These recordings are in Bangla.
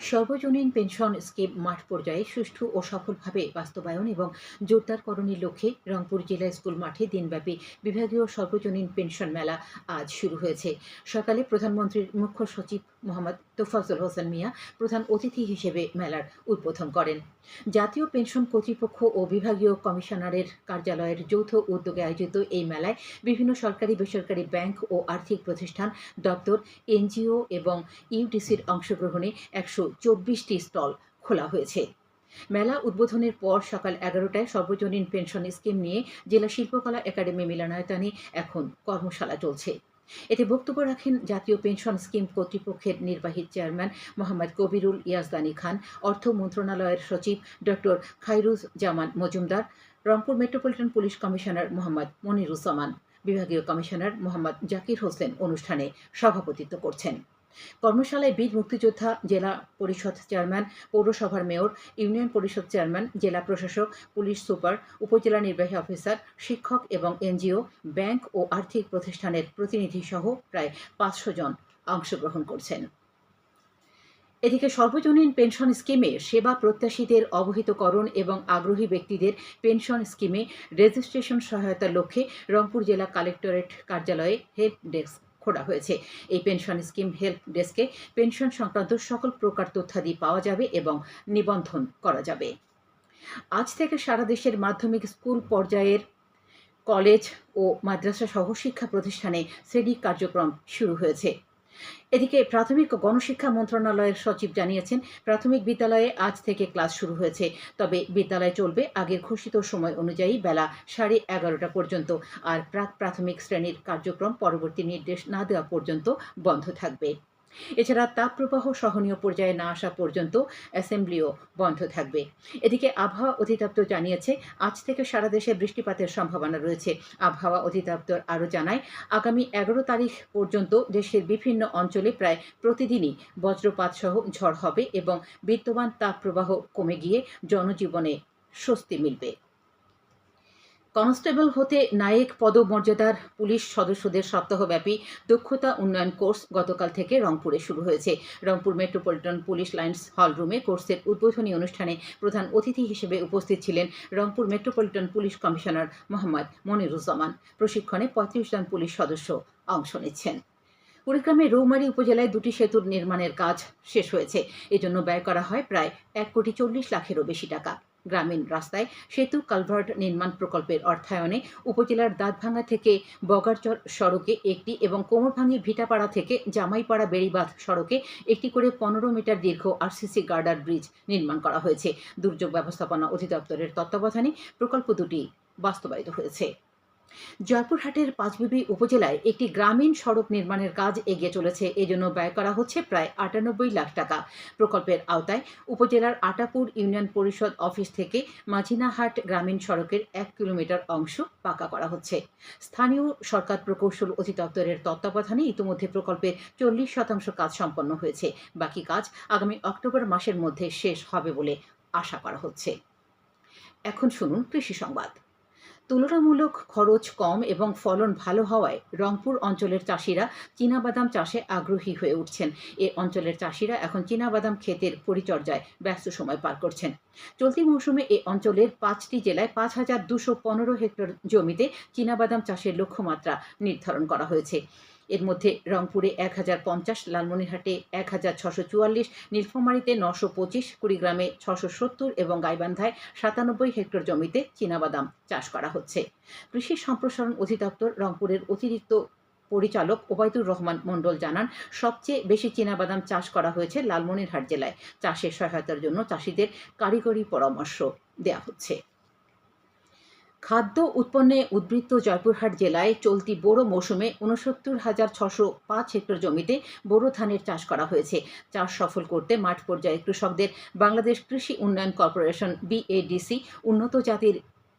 সর্বজনীন পেনশন স্কিম মাঠ পর্যায়ে সুষ্ঠু ও সফলভাবে বাস্তবায়ন এবং জোরদারকরণের লক্ষ্যে রংপুর জেলা স্কুল মাঠে দিনব্যাপী বিভাগীয় সর্বজনীন পেনশন মেলা আজ শুরু হয়েছে। সকালে প্রধানমন্ত্রীর মুখ্য সচিব মোহাম্মদ তোফাজুল হোসেন মিয়া প্রধান অতিথি হিসেবে মেলার উদ্বোধন করেন। জাতীয় পেনশন কর্তৃপক্ষ ও বিভাগীয় কমিশনারের কার্যালয়ের যৌথ উদ্যোগে আয়োজিত এই মেলায় বিভিন্ন সরকারি, বেসরকারি ব্যাংক ও আর্থিক প্রতিষ্ঠান, দপ্তর, এনজিও এবং ইউডিসির অংশগ্রহণে একশো চব্বিশটি স্টল খোলা হয়েছে। মেলা উদ্বোধনের পর সকাল এগারোটায় সর্বজনীন পেনশন স্কিম নিয়ে জেলা শিল্পকলা একাডেমি মিলনায়তনে এখন কর্মশালা চলছে। এতে বক্তব্য রাখেন জাতীয় পেনশন স্কিম কর্তৃপক্ষের নির্বাহী চেয়ারম্যান মোহাম্মদ কবিরুল ইয়াজদানি খান, অর্থ মন্ত্রণালয়ের সচিব doctor Khairuz Zaman Majumdar, Rangpur metropolitan police commissioner Mohammad Moniruzzaman, বিভাগীয় কমিশনার মোহাম্মদ জাকির হোসেন অনুষ্ঠানে সভাপতিত্ব করছেন। কর্মশালায় বীর মুক্তিযোদ্ধা জেলা পরিষদ চেয়ারম্যান, পৌরসভার মেয়র, ইউনিয়ন পরিষদ চেয়ারম্যান, জেলা প্রশাসক, পুলিশ সুপার, উপজেলা নির্বাহী অফিসার, শিক্ষক এবং এনজিও, ব্যাংক ও আর্থিক প্রতিষ্ঠানের প্রতিনিধি সহ প্রায় পাঁচশো জন অংশগ্রহণ করছেন। এদিকে সর্বজনীন পেনশন স্কিমে সেবা প্রত্যাশীদের অবহিতকরণ এবং আগ্রহী ব্যক্তিদের পেনশন স্কিমে রেজিস্ট্রেশন সহায়তার লক্ষ্যে রংপুর জেলা কালেক্টরেট কার্যালয়ে হেল্প ডেস্ক খোলা হয়েছে। এই পেনশন স্কিম হেল্প ডেস্কে পেনশন সংক্রান্ত সকল প্রকার তথ্যাদি পাওয়া যাবে এবং নিবন্ধন করা যাবে। আজ থেকে সারা দেশের মাধ্যমিক স্কুল পর্যায়ের কলেজ ও মাদ্রাসা সহ শিক্ষা প্রতিষ্ঠানে শ্রেণি কার্যক্রম শুরু হয়েছে। এদিকে প্রাথমিক ও গণশিক্ষা মন্ত্রণালয়ের সচিব জানিয়েছেন, প্রাথমিক বিদ্যালয়ে আজ থেকে ক্লাস শুরু হয়েছে। তবে বিদ্যালয় চলবে আগের ঘোষিত সময় অনুযায়ী বেলা সাড়ে এগারোটা পর্যন্ত আর প্রাক প্রাথমিক শ্রেণির কার্যক্রম পরবর্তী নির্দেশ না দেওয়া পর্যন্ত বন্ধ থাকবে। এছাড়া তাপপ্রবাহ সহনীয় পর্যায়ে না আসা পর্যন্ত অ্যাসেম্বলিও বন্ধ থাকবে। এদিকে আবহাওয়া অধিদপ্তর জানিয়েছে, আজ থেকে সারা দেশে বৃষ্টিপাতের সম্ভাবনা রয়েছে। আবহাওয়া অধিদপ্তর আরও জানায়, আগামী এগারো তারিখ পর্যন্ত দেশের বিভিন্ন অঞ্চলে প্রায় প্রতিদিনই বজ্রপাত সহ ঝড় হবে এবং বিদ্যমান তাপপ্রবাহ কমে গিয়ে জনজীবনে স্বস্তি মিলবে। কনস্টেবল হতে নায়েক পদমর্যাদার পুলিশ সদস্যদের সপ্তাহব্যাপী দক্ষতা উন্নয়ন কোর্স গতকাল থেকে রংপুরে শুরু হয়েছে। রংপুর মেট্রোপলিটন পুলিশ লাইন্স হল রুমে কোর্সের উদ্বোধনী অনুষ্ঠানে প্রধান অতিথি হিসেবে উপস্থিত ছিলেন Rangpur metropolitan police commissioner Mohammad Moniruzzaman. প্রশিক্ষণে পঁয়ত্রিশ জন পুলিশ সদস্য অংশ নিচ্ছেন। কুড়িগ্রামের রৌমারী উপজেলায় দুটি সেতুর নির্মাণের কাজ শেষ হয়েছে। এজন্য ব্যয় করা হয় প্রায় এক কোটি চল্লিশ লাখেরও বেশি টাকা। গ্রামীণ রাস্তায় সেতু কালভার্ট নির্মাণ প্রকল্পের অর্থায়নে উপজেলার দাঁতভাঙ্গা থেকে বগারচর সড়কে একটি এবং কোমরভাঙ্গি ভিটাপাড়া থেকে জামাইপাড়া বেড়িবাঁধ সড়কে একটি করে পনেরো মিটার দীর্ঘ আরসিসি গার্ডার ব্রিজ নির্মাণ করা হয়েছে। দুর্যোগ ব্যবস্থাপনা অধিদপ্তরের তত্ত্বাবধানে প্রকল্প দুটি বাস্তবায়িত হয়েছে। জয়পুরহাটের পাঁচবিবি উপজেলায় একটি গ্রামীণ সড়ক নির্মাণের কাজ এগিয়ে চলেছে। এজন্য ব্যয় করা হচ্ছে প্রায় আটানব্বই লাখ টাকা। প্রকল্পের আওতায় উপজেলার আটাপুর ইউনিয়ন পরিষদ অফিস থেকে মাঝিনাহাট গ্রামীণ সড়কের এক কিলোমিটার অংশ পাকা করা হচ্ছে। স্থানীয় সরকার প্রকৌশল অধিদপ্তরের তত্ত্বাবধানে ইতিমধ্যে প্রকল্পের চল্লিশ শতাংশ কাজ সম্পন্ন হয়েছে। বাকি কাজ আগামী অক্টোবর মাসের মধ্যে শেষ হবে বলে আশা করা হচ্ছে। এখন শুনুন কৃষি সংবাদ। তুলনামূলক খরচ কম এবং ফলন ভালো হওয়ায় রংপুর অঞ্চলের চাষিরা চীনাবাদাম চাষে আগ্রহী হয়ে উঠছেন। এ অঞ্চলের চাষিরা এখন চীনাবাদাম ক্ষেতের পরিচর্যায় ব্যস্ত সময় পার করছেন। চলতি মৌসুমে এ অঞ্চলের পাঁচটি জেলায় পাঁচ হাজার দুশো পনেরো হেক্টর জমিতে চীনাবাদাম চাষের লক্ষ্যমাত্রা নির্ধারণ করা হয়েছে। এর মধ্যে রংপুরে এক হাজার পঞ্চাশ, লালমনিরহাটে এক হাজার ছশো চুয়াল্লিশ, নীলফামারীতে নশো পঁচিশ, কুড়িগ্রামে ছশো সত্তর এবং গাইবান্ধায় সাতানব্বই হেক্টর জমিতে চীনাবাদাম চাষ করা হচ্ছে। কৃষি সম্প্রসারণ অধিদপ্তর রংপুরের অতিরিক্ত পরিচালক ওবায়দুর রহমান মণ্ডল জানান, সবচেয়ে বেশি চীনাবাদাম চাষ করা হয়েছে লালমনিরহাট জেলায়। চাষের সহায়তার জন্য চাষিদের কারিগরি পরামর্শ দেওয়া হচ্ছে। খাদ্য উৎপন্নে উদ্বৃত্ত জয়পুরহাট জেলায় চলতি বোরো মৌসুমে উনসত্তর হাজার ছশো পাঁচ হেক্টর জমিতে বোরো ধানের চাষ করা হয়েছে। চাষ সফল করতে মাঠ পর্যায়ে কৃষকদের বাংলাদেশ কৃষি উন্নয়ন কর্পোরেশন বিএডিসি উন্নত জাতির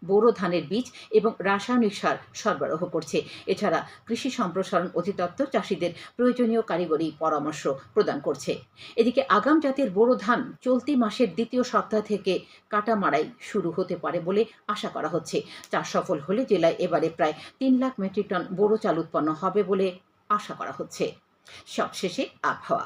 বোরো ধানের বীজ এবং রাসায়নিক সার সরবরাহ করছে। এছাড়া কৃষি সম্প্রসারণ অধিদপ্তর চাষিদের প্রয়োজনীয় কারিগরি পরামর্শ প্রদান করছে। এদিকে আগাম জাতের বোরো ধান চলতি মাসের দ্বিতীয় সপ্তাহ থেকে কাটা মারাই শুরু হতে পারে বলে আশা করা হচ্ছে। চাষ সফল হলে জেলায় এবারে প্রায় তিন লাখ মেট্রিক টন বোরো চাল উৎপন্ন হবে বলে আশা করা হচ্ছে। সবশেষে আবহাওয়া।